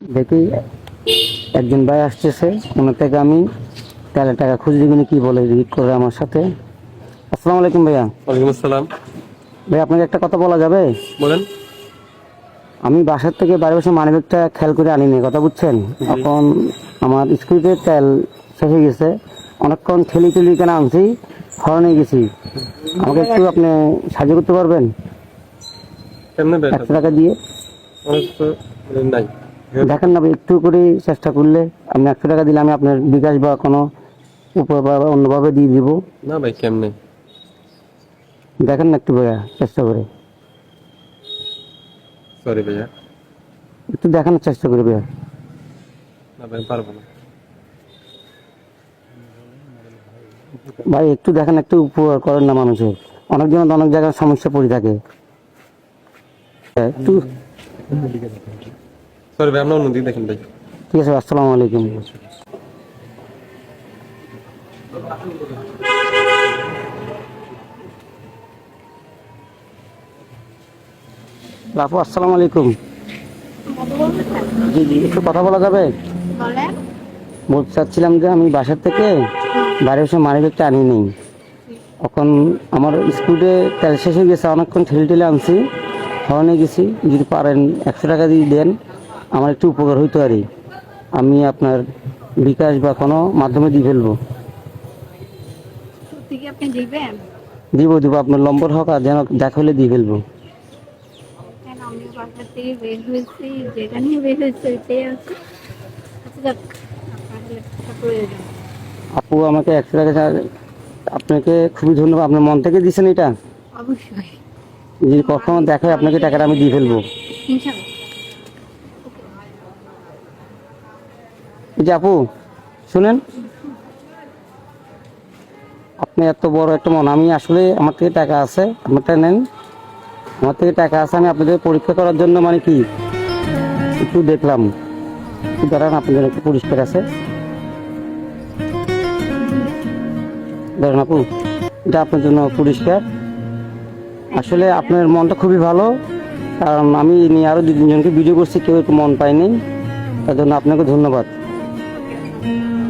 দেখি একজন ভাই আসতেছে ওনার থেকে আমি তেলের টাকা খুঁজে দিবেন কি বলে রিড করে আমার সাথে। আসসালামু আলাইকুম ভাইয়া। ওয়ালাইকুম আসসালাম। ভাই আপনাকে একটা কথা বলা যাবে? বলেন। আমি বাসার থেকে বাড়ি বসে মানিব্যাগটা খেয়াল করে আনিনি কথা বুঝছেন? এখন আমার স্কুলে তেল শেষ হয়ে গেছে অনেকক্ষণ ঠেলি ঠেলি কেন আনছি হরণে গেছি। আমাকে একটু আপনি সাহায্য করতে পারবেন? একশো টাকা দিয়ে। নাই। দেখেন না ভাই, একটু করে চেষ্টা করলে আপনি একশো টাকা দিলে আমি আপনার বিকাশ বা কোনো উপর বা অন্যভাবে দিয়ে দিব। না ভাই কেমনে? দেখেন না একটু ভাইয়া চেষ্টা করে। সরি ভাইয়া। একটু দেখানোর চেষ্টা করে ভাইয়া। না ভাই পারব না। ভাই একটু দেখেন একটু উপকার করেন না মানুষের। অনেকজন অনেক জায়গায় সমস্যা পড়ে থাকে। একটু সরি ভাই অন্যদিকে দেখেন ভাই। ঠিক আছে আসসালামু আলাইকুম। আপু আসসালামু আলাইকুম। জি জি একটু কথা বলা যাবে? বলেন। বলতে চাচ্ছিলাম যে আমি বাসার থেকে বাইরে এসে মানিব্যাগটা আনি নেই। এখন আমার স্কুলে তেল শেষ হয়ে গেছে অনেকক্ষণ ঠেলে ঠেলে আনছি। হরণে গেছি যদি পারেন একশো টাকা দিয়ে দেন। আমার একটু উপকার হইতে পারে। আমি আপনার বিকাশ বা কোনো মাধ্যমে দিয়ে ফেলব। দিব দিব। আপনার নম্বর হোক আর যেন দেখা হলে দিয়ে ফেলব। আচ্ছা আপু আমাকে একশো টাকা আপনাকে খুবই ধন্যবাদ। আপনার মন থেকে দিয়েছেন এটা? অবশ্যই। যদি কখনো দেখায় আপনাকে টাকাটা আমি দিয়ে ফেলব। যে আপু, শুনেন। আপনি এত বড় একটা মন, আমি আসলে আমার থেকে টাকা আছে, আপনারটা নেন। আমার থেকে টাকা আছে, আমি আপনাদের পরীক্ষা করার জন্য মানে কি? একটু দেখলাম। দাঁড়ান, আপনাদের একটু পরিষ্কার আছে। দাঁড়ান আপু, এটা আপনার জন্য পরিষ্কার। আসলে আপনার মনটা খুবই ভালো, কারণ আমি নিয়ে আরও দু তিনজনকে ভিডিও করছি, কেউ একটু মন পায়নি। তার জন্য আপনাকে ধন্যবাদ। Thank you.